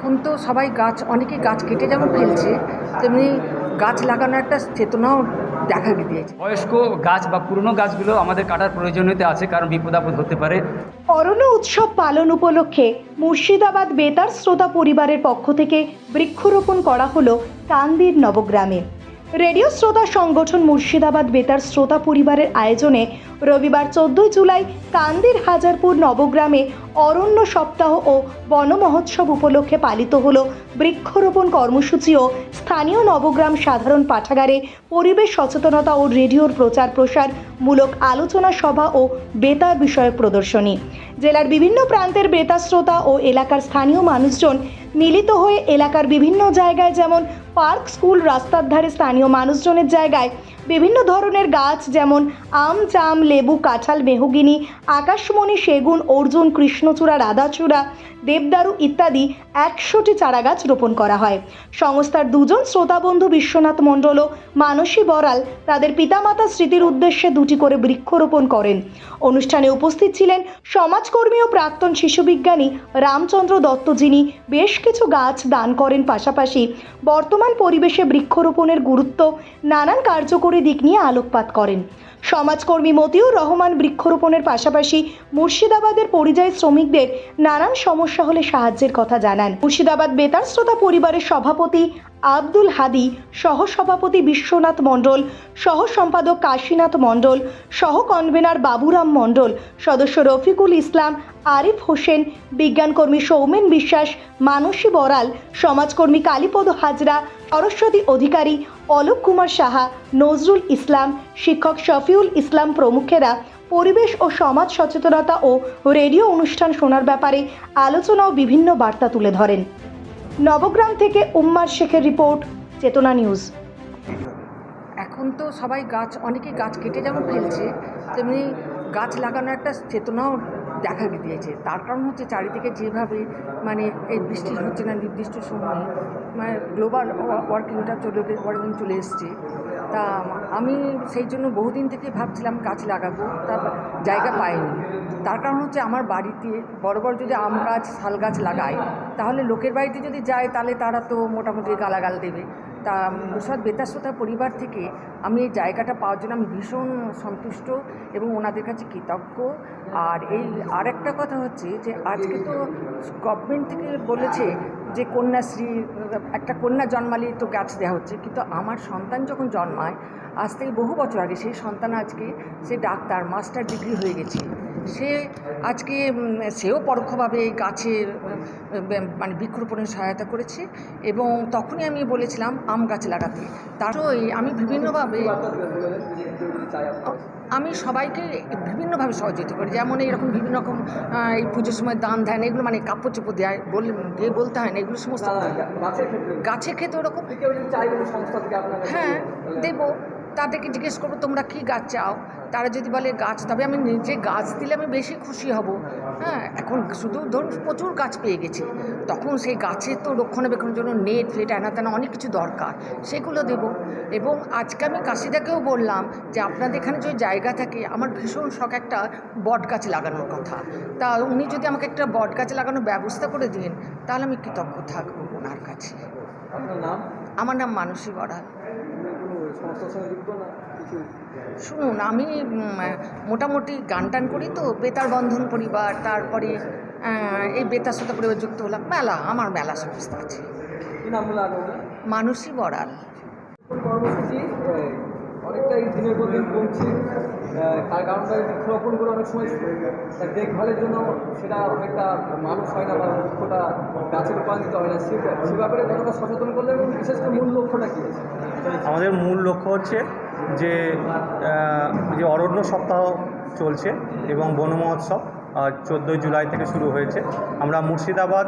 এখন তো সবাই গাছ অনেকে গাছ কেটে যেমন ফেলছে তেমনি গাছ লাগানো একটা চেতনাও দেখা দিয়েছে। বয়স্ক গাছ বা পুরনো গাছগুলো আমাদের কাটার প্রয়োজনীয়তা আছে কারণ বিপদ আপদ হতে পারে। অরণ্য উৎসব পালন উপলক্ষে মুর্শিদাবাদ বেতার শ্রোতা পরিবারের পক্ষ থেকে বৃক্ষরোপণ করা হলো কান্দির নবগ্রামে। রেডিও শ্রোতা সংগঠন মুর্শিদাবাদ বেতার শ্রোতা পরিবারের আয়োজনে রবিবার চোদ্দই জুলাই কান্দির হাজারপুর নবগ্রামে অরণ্য সপ্তাহ ও বন মহোৎসব উপলক্ষে পালিত হল বৃক্ষরোপণ কর্মসূচি ও স্থানীয় নবগ্রাম সাধারণ পাঠাগারে পরিবেশ সচেতনতা ও রেডিওর প্রচার প্রসার মূলক আলোচনা সভা ও বেতার বিষয়ক প্রদর্শনী। জেলার বিভিন্ন প্রান্তের বেতার শ্রোতা ও এলাকার স্থানীয় মানুষজন মিলিত হয়ে এলাকার বিভিন্ন জায়গায় যেমন পার্ক, স্কুল, রাস্তার ধারে স্থানীয় মানুষজনের জায়গায় বিভিন্ন ধরনের গাছ যেমন আম জাম লেবু, কাঁঠাল, মেহগিনি, আকাশমণি, সেগুন, অর্জুন, কৃষ্ণচূড়া, রাধাচূড়া, দেবদারু ইত্যাদি একশোটি চারাগাছ রোপণ করা হয়। সংস্থার দুজন শ্রোতাবন্ধু বিশ্বনাথ মণ্ডল ও মানসী বরাল তাদের পিতামাতা স্মৃতির উদ্দেশ্যে দুটি করে বৃক্ষরোপণ করেন। অনুষ্ঠানে উপস্থিত ছিলেন সমাজকর্মী ও প্রাক্তন শিশুবিজ্ঞানী রামচন্দ্র দত্ত, যিনি বেশ কিছু গাছ দান করেন। পাশাপাশি বর্তমান পরিবেশে বৃক্ষরোপণের গুরুত্ব, নানান কার্যকরী দিক নিয়ে আলোকপাত করেন। সমাজকর্মী মতিউর রহমান বৃক্ষরোপণের পাশাপাশি মুর্শিদাবাদের পরিযায়ী শ্রমিকদের নানান সমস্যা হলে সাহায্যের কথা জানান। মুর্শিদাবাদ বেতার শ্রোতা পরিবারের সভাপতি আব্দুল হাদি সহ সভাপতি বিশ্বনাথ মণ্ডল সহ সম্পাদক কাশীনাথ মণ্ডল সহ কনভেনার বাবুরাম মণ্ডল, সদস্য রফিকুল ইসলাম, আরিফ হোসেন, বিজ্ঞানকর্মী সৌমেন বিশ্বাস, মানসী বরাল, সমাজকর্মী কালীপদ হাজরা সরস্বতী অধিকারী অলোক কুমার সাহা, নজরুল ইসলাম, শিক্ষক শফিউল ইসলাম প্রমুখেরা পরিবেশ ও সমাজ সচেতনতা ও রেডিও অনুষ্ঠান শোনার ব্যাপারে আলোচনা ও বিভিন্ন বার্তা তুলে ধরেন। নবগ্রাম থেকে উম্মার শেখের রিপোর্ট, চেতনা নিউজ। এখন তো সবাই গাছ, অনেকে গাছ কেটে যেমন ফেলছে, তেমনি গাছ লাগানো একটা চেতনাও দেখা দিয়েছে। তার কারণ হচ্ছে চারিদিকে যেভাবে মানে এই বৃষ্টি হচ্ছে না, নির্দিষ্ট সময়ে মানে গ্লোবাল ওয়ার্কিংটা চলে ওয়ার্কিং চলে এসছে। তা আমি সেই জন্য বহুদিন থেকে ভাবছিলাম গাছ লাগাবো, তা জায়গা পাইনি। তার কারণ হচ্ছে আমার বাড়িতে বড় বড় যদি আম গাছ, শাল গাছ লাগাই তাহলে লোকের বাড়িতে যদি যায়, তাহলে তারা তো মোটামুটি গালাগাল দেবে। তা মুর্শিদাবাদ বেতার পরিবার থেকে আমি এই জায়গাটা পাওয়ার জন্য আমি ভীষণ সন্তুষ্ট এবং ওনাদের কাছে কৃতজ্ঞ। আর এই আর একটা কথা হচ্ছে যে, আজকে তো গভর্নমেন্ট থেকে বলেছে যে, কন্যাশ্রী, একটা কন্যা জন্মালে তো গাছ দেওয়া হচ্ছে। কিন্তু আমার সন্তান যখন জন্মায়, আজ থেকে বহু বছর আগে সেই সন্তান আজকে সে ডাক্তার মাস্টার ডিগ্রি হয়ে গেছে। সে আজকে সেও পরোক্ষভাবে এই গাছের মানে বৃক্ষরোপণের সহায়তা করেছে এবং তখনই আমি বলেছিলাম আম গাছ লাগাতে। তারই আমি বিভিন্নভাবে আমি সবাইকে বিভিন্নভাবে সহযোগিতা করি। যেমন এইরকম বিভিন্ন রকম এই পুজোর সময় দান ধ্যান এগুলো মানে কাপড় চোপড় দেয় বল দিয়ে বলতে হয় না এগুলো সমস্ত গাছের ক্ষেত্রে ওরকম হ্যাঁ দেবো। তাদেরকে জিজ্ঞেস করব তোমরা কী গাছ চাও? তারা যদি বলে গাছ তবে আমি নিজে গাছ দিলে আমি বেশি খুশি হব। হ্যাঁ এখন শুধু ধরুন প্রচুর গাছ পেয়ে গেছি। তখন সেই গাছের তো রক্ষণাবেক্ষণের জন্য নেট ফেট এনা তেনা অনেক কিছু দরকার সেগুলো দেব। এবং আজকে আমি কাশিদাকেও বললাম যে আপনাদের এখানে যদি জায়গা থাকে আমার ভীষণ শখ একটা বট গাছ লাগানোর কথা। তা উনি যদি আমাকে একটা বট গাছ লাগানোর ব্যবস্থা করে দিন তাহলে আমি কৃতজ্ঞ থাকব ওনার কাছে। আমার নাম মানসী বড়াল। শুনুন আমি মোটামুটি গান টান করি তো বেতার বন্ধন পরিবার তারপরে এই বেতার সাথে পরিবার যুক্ত হলাম মেলা আমার মেলা সংস্থা আছে। মানসী বড়াল কর্মসূচি? আহ, অনেকটাই দিনের পর দিন কমছে। তার কারণটা বৃক্ষরোপণ করে অনেক সময় তার দেখভালের জন্য সেটা অনেকটা মানুষ হয় না বা বৃক্ষটা গাছে রূপান্তরিত হয় না। সে ব্যাপারে কতটা সচেতন করলে এবং আমাদের মূল লক্ষ্য হচ্ছে যে যে অরণ্য সপ্তাহ চলছে এবং বন মহোৎসব চোদ্দোই জুলাই থেকে শুরু হয়েছে। আমরা মুর্শিদাবাদ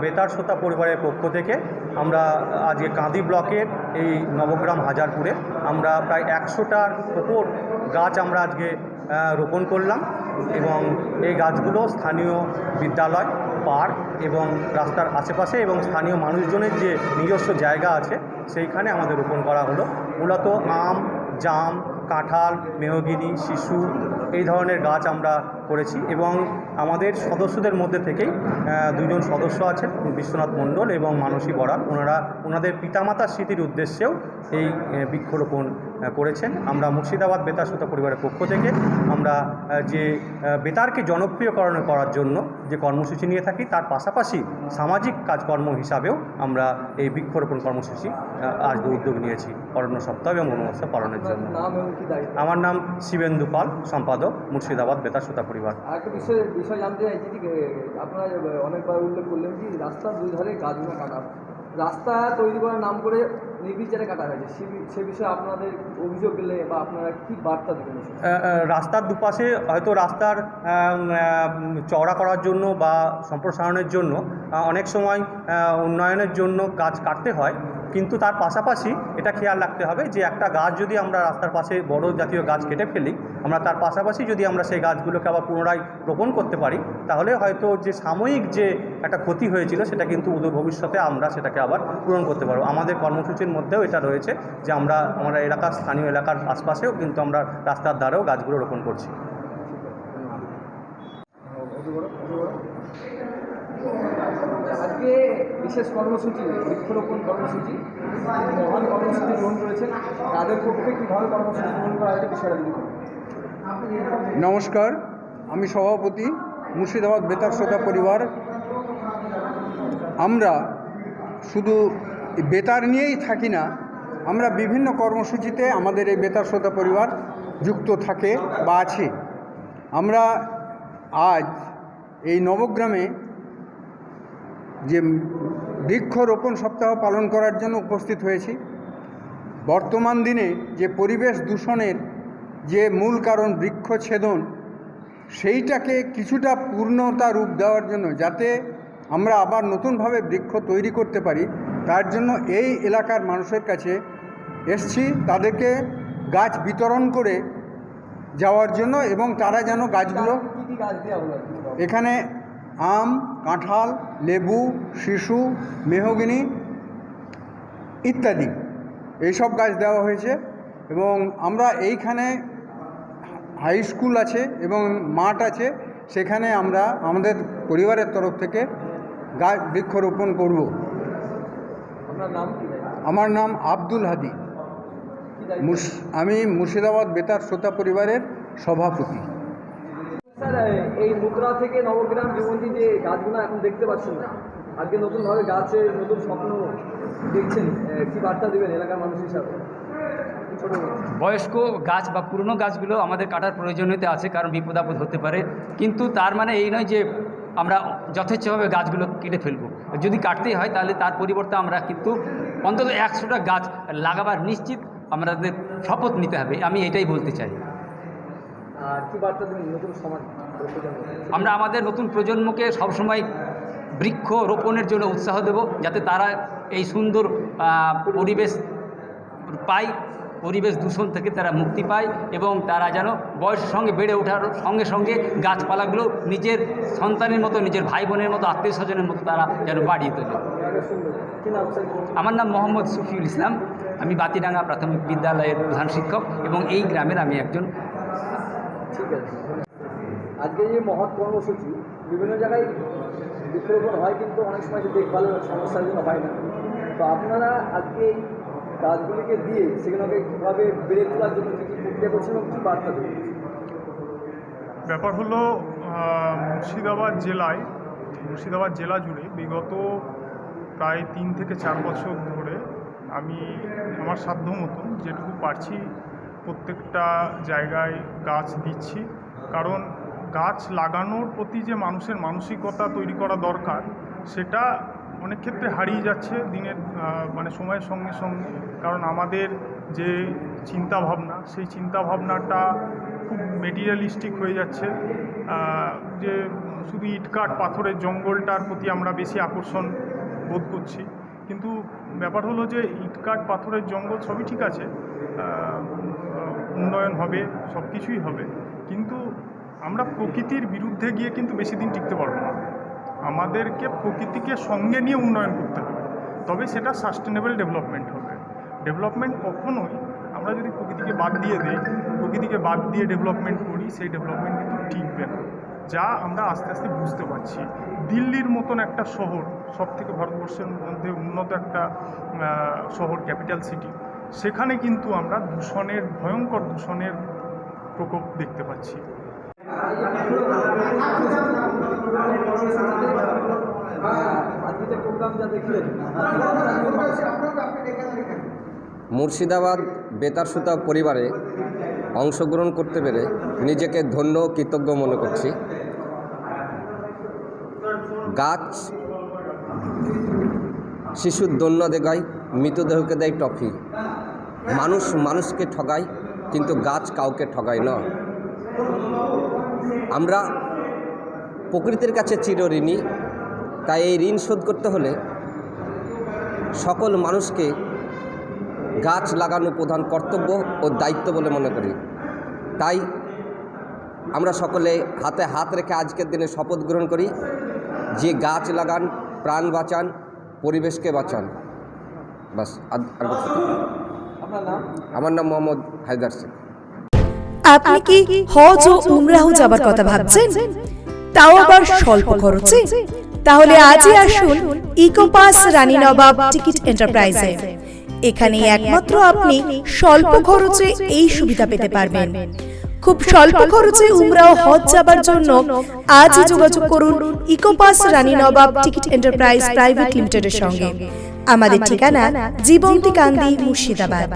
বেতার শ্রোতা পরিবারের পক্ষ থেকে আমরা আজকে কাঁদি ব্লকের এই নবগ্রাম হাজারপুরে আমরা প্রায় একশোটার ওপর গাছ আমরা আজকে রোপণ করলাম এবং এই গাছগুলো স্থানীয় বিদ্যালয়, পার্ক এবং রাস্তার আশেপাশে এবং স্থানীয় মানুষজনের যে নিজস্ব জায়গা আছে সেইখানে আমাদের রোপণ করা হলো। মূলত আম, জাম, কাঁঠাল, মেহগিনি, শিশু এই ধরনের গাছ আমরা করেছি এবং আমাদের সদস্যদের মধ্যে থেকেই দুজন সদস্য আছেন বিশ্বনাথ মণ্ডল এবং মানসী বরাল ওনারা ওনাদের পিতামাতার স্মৃতির উদ্দেশ্যেও এই বৃক্ষরোপণ করেছেন। আমরা মুর্শিদাবাদ বেতার শ্রোতা পরিবারের পক্ষ থেকে আমরা যে বেতারকে জনপ্রিয়করণ করার জন্য যে কর্মসূচি নিয়ে থাকি তার পাশাপাশি সামাজিক কাজকর্ম হিসাবেও আমরা এই বৃক্ষরোপণ কর্মসূচি আজ উদ্যোগ নিয়েছি অরণ্য সপ্তাহ এবং বনমহোৎসব পালনের জন্য। আমার নাম শিবেন্দু পাল সম্পাদক মুর্শিদাবাদ বেতার শ্রোতা পরিবার আরেকটা বিষয় বিষয় জানতে চাইছি যে আপনারা অনেকবার উল্লেখ করলেন যে রাস্তার দুই ধারে গাছগুলো কাটা। রাস্তা তৈরি করার নাম করে নির্বিচারে কাটা হয়েছে। সে সে বিষয়ে আপনাদের অভিযোগ পেলে বা আপনারা কি বার্তা দেবেন রাস্তার দুপাশে হয়তো রাস্তার চওড়া করার জন্য বা সম্প্রসারণের জন্য অনেক সময় উন্নয়নের জন্য গাছ কাটতে হয়। কিন্তু তার পাশাপাশি এটা খেয়াল রাখতে হবে যে একটা গাছ যদি আমরা রাস্তার পাশে বড় জাতীয় গাছ কেটে ফেলি আমরা তার পাশাপাশি যদি আমরা সেই গাছগুলোকে আবার পুনরায় রোপণ করতে পারি, তাহলে হয়তো যে সাময়িক যে একটা ক্ষতি হয়েছিল, সেটা কিন্তু উদূর ভবিষ্যতে আমরা সেটাকে আবার পূরণ করতে পারব। আমাদের কর্মসূচির মধ্যেও এটা রয়েছে যে আমরা আমরা এলাকার স্থানীয় এলাকার আশপাশেও কিন্তু আমরা রাস্তার ধারেও গাছগুলো রোপণ করছি। আজকে বিশেষ কর্মসূচি, বৃক্ষরোপণ কর্মসূচি, মহান কর্মসূচি গ্রহণ করেছেন। তাদের পক্ষে কীভাবে কর্মসূচি গ্রহণ করা হয়েছে বিষয়টা। নমস্কার, আমি সভাপতি মুর্শিদাবাদ বেতার শ্রোতা পরিবার। আমরা শুধু বেতার নিয়েই থাকি না, আমরা বিভিন্ন কর্মসূচিতে আমাদের এই বেতার শ্রোতা পরিবার যুক্ত থাকে বা আছে। আমরা আজ এই নবগ্রামে যে বৃক্ষরোপণ সপ্তাহ পালন করার জন্য উপস্থিত হয়েছি। বর্তমান দিনে যে পরিবেশ দূষণের যে মূল কারণ বৃক্ষছেদন সেইটাকে কিছুটা পূর্ণতা রূপ দেওয়ার জন্য যাতে আমরা আবার নতুনভাবে বৃক্ষ তৈরি করতে পারি তার জন্য এই এলাকার মানুষের কাছে এসছি তাদেরকে গাছ বিতরণ করে যাওয়ার জন্য এবং তারা যেন গাছগুলো? এখানে আম কাঁঠাল লেবু শিশু মেহগিনি ইত্যাদি এইসব গাছ দেওয়া হয়েছে এবং আমরা এইখানে হাই স্কুল আছে এবং মাঠ আছে সেখানে আমরা আমাদের পরিবারের তরফ থেকে গাছ বৃক্ষরোপণ করব? আমার নাম আব্দুল হাদি আমি মুর্শিদাবাদ বেতার শ্রোতা পরিবারের সভাপতি স্যার এই মুদ্রা থেকে নবগ্রাম জীবন্তী যে গাছগুলো এখন দেখতে পাচ্ছেন না আজকে নতুনভাবে গাছের নতুন স্বপ্ন দেখছেন কি বার্তা দেবেন এলাকার মানুষ হিসাবে। বয়স্ক গাছ বা পুরনো গাছগুলো আমাদের কাটার প্রয়োজনীয়তা আছে কারণ বিপদ আপদ হতে পারে। কিন্তু তার মানে এই নয় যে আমরা যথেচ্ছভাবে গাছগুলো কেটে ফেলব। যদি কাটতেই হয় তাহলে তার পরিবর্তে আমরা কিন্তু অন্তত একশোটা গাছ লাগাবার নিশ্চিত আমাদের শপথ নিতে হবে। আমি এটাই বলতে চাই? আমরা আমাদের নতুন প্রজন্মকে সবসময় বৃক্ষ রোপণের জন্য উৎসাহ দেব যাতে তারা এই সুন্দর পরিবেশ পায়। পরিবেশ দূষণ থেকে তারা মুক্তি পায় এবং তারা যেন বয়সের সঙ্গে বেড়ে ওঠার সঙ্গে সঙ্গে গাছপালাগুলো নিজের সন্তানের মতো, নিজের ভাই বোনের মতো আত্মীয় স্বজনের মতো তারা যেন বাড়িয়ে তোলে। আমার নাম মোহাম্মদ সুফিউল ইসলাম। আমি বাতিডাঙ্গা প্রাথমিক বিদ্যালয়ের প্রধান শিক্ষক এবং এই গ্রামের আমি একজন ঠিক আছে। আজকে যে মহৎ কর্মসূচি, বিভিন্ন জায়গায় বৃক্ষরোপণ হয় কিন্তু অনেক সময় দেখভালের সমস্যার জন্য হয় না। তো আপনারা আজকে এই গাছগুলিকে দিয়ে সেগুলোকে কীভাবে বেড়ে তোলার জন্য কী কী প্রক্রিয়া করছেন এবং কী বার্তা দেবেন? ব্যাপার হলো মুর্শিদাবাদ জেলায়, মুর্শিদাবাদ জেলা জুড়ে বিগত প্রায় তিন থেকে চার বছর ধরে আমি আমার সাধ্য মতন যেটুকু পারছি প্রত্যেকটা জায়গায় গাছ দিচ্ছি। কারণ গাছ লাগানোর প্রতি যে মানুষের মানসিকতা তৈরি করা দরকার, সেটা অনেক ক্ষেত্রে হারিয়ে যাচ্ছে দিনের মানে সময়ের সঙ্গে সঙ্গে। কারণ আমাদের যে চিন্তা ভাবনা সেই চিন্তা ভাবনাটা খুব মেটিরিয়ালিস্টিক হয়ে যাচ্ছে। যে শুধু ইটকাট পাথরের জঙ্গলটার প্রতি আমরা বেশি আকর্ষণ বোধ করছি। কিন্তু ব্যাপার হলো যে ইটকাট পাথরের জঙ্গল সবই ঠিক আছে। উন্নয়ন হবে সব কিছুই হবে। কিন্তু আমরা প্রকৃতির বিরুদ্ধে গিয়ে কিন্তু বেশি দিন টিকতে পারব না। আমাদেরকে প্রকৃতিকে সঙ্গে নিয়ে উন্নয়ন করতে হবে। তবে সেটা সাস্টেনেবল ডেভেলপমেন্ট হবে। ডেভেলপমেন্ট কখনোই আমরা যদি প্রকৃতিকে বাদ দিয়ে দিই, প্রকৃতিকে বাদ দিয়ে ডেভেলপমেন্ট করি, সেই ডেভেলপমেন্ট কিন্তু টিকবে না। যা আমরা আস্তে আস্তে বুঝতে পারছি। দিল্লির মতন একটা শহর সব থেকে ভারতবর্ষের মধ্যে উন্নত একটা শহর ক্যাপিটাল সিটি সেখানে কিন্তু আমরা দূষণের, ভয়ঙ্কর দূষণের প্রকোপ দেখতে পাচ্ছি। মুর্শিদাবাদ বেতার সুতা পরিবারে অংশগ্রহণ করতে পেরে নিজেকে ধন্য কৃতজ্ঞ মনে করছি। গাছ শিশুর দন্য দেখায় মৃতদেহকে দেয় টফি। মানুষ মানুষকে ঠগায়, কিন্তু গাছ কাউকে ঠগায় না। আমরা প্রকৃতির কাছে চিরঋণী তাই এই ঋণ শোধ করতে হলে সকল মানুষকে গাছ লাগানো প্রধান কর্তব্য ও দায়িত্ব বলে মনে করি। তাই আমরা সকলে হাতে হাত রেখে আজকের দিনে শপথ গ্রহণ করি, যে গাছ লাগান, প্রাণ বাঁচান, পরিবেশকে বাঁচান। বাস আমার নাম মোহাম্মদ হায়দার শেখ। আপনি কি হজ ও উমরাহ যাবার কথা ভাবছেন? তাও আবার স্বল্প খরচে? তাহলে আজই আসুন ইকোপাস রানী নবাব টিকিট এন্টারপ্রাইজে। এখানে একমাত্র আপনি স্বল্প খরচে এই সুবিধা পেতে পারবেন। খুব স্বল্প খরচে উমরাহ হজ যাবার জন্য আজই যোগাযোগ করুন Ecopass Rani Nawab ticket enterprise private লিমিটেডের সঙ্গে। আমাদের ঠিকানা জীবন্তী কান্দি মুর্শিদাবাদ।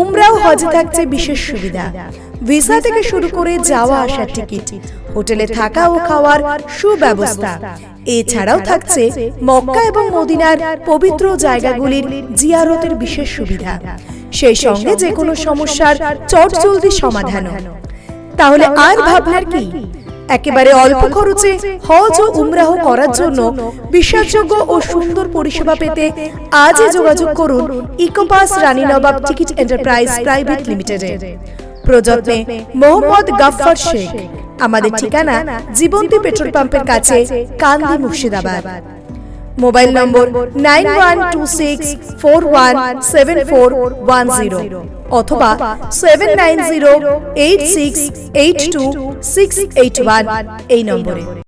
উমরাও হজে থাকছে বিশেষ সুবিধা। ভিসা থেকে শুরু করে যাওয়া আসার টিকিট হোটেলে থাকা ও খাওয়ার সুব্যবস্থা। এছাড়াও থাকছে মক্কা এবং মদিনার পবিত্র জায়গাগুলির জিয়ারতের বিশেষ সুবিধা। সেই সঙ্গে যে কোনো সমস্যার চটজলদি সমাধানও। তাহলে আর ভাবনার কি? একেবারে অল্প খরচে হজ ও উমরাহ করার জন্য বিশ্বাসযোগ্য ও সুন্দর পরিষেবা পেতে আজই যোগাযোগ করুন Ecopass Rani Nawab ticket enterprise private লিমিটেডে প্রযত্নে মোহাম্মদ গাফফার শেখ। আমাদের ঠিকানা জীবন্তী পেট্রোল পাম্পের কাছে Kandi Murshidabad. Mobile number nine one two six four one seven four one zero অথবা seven nine zero eight six eight two six eight one এই নম্বরে।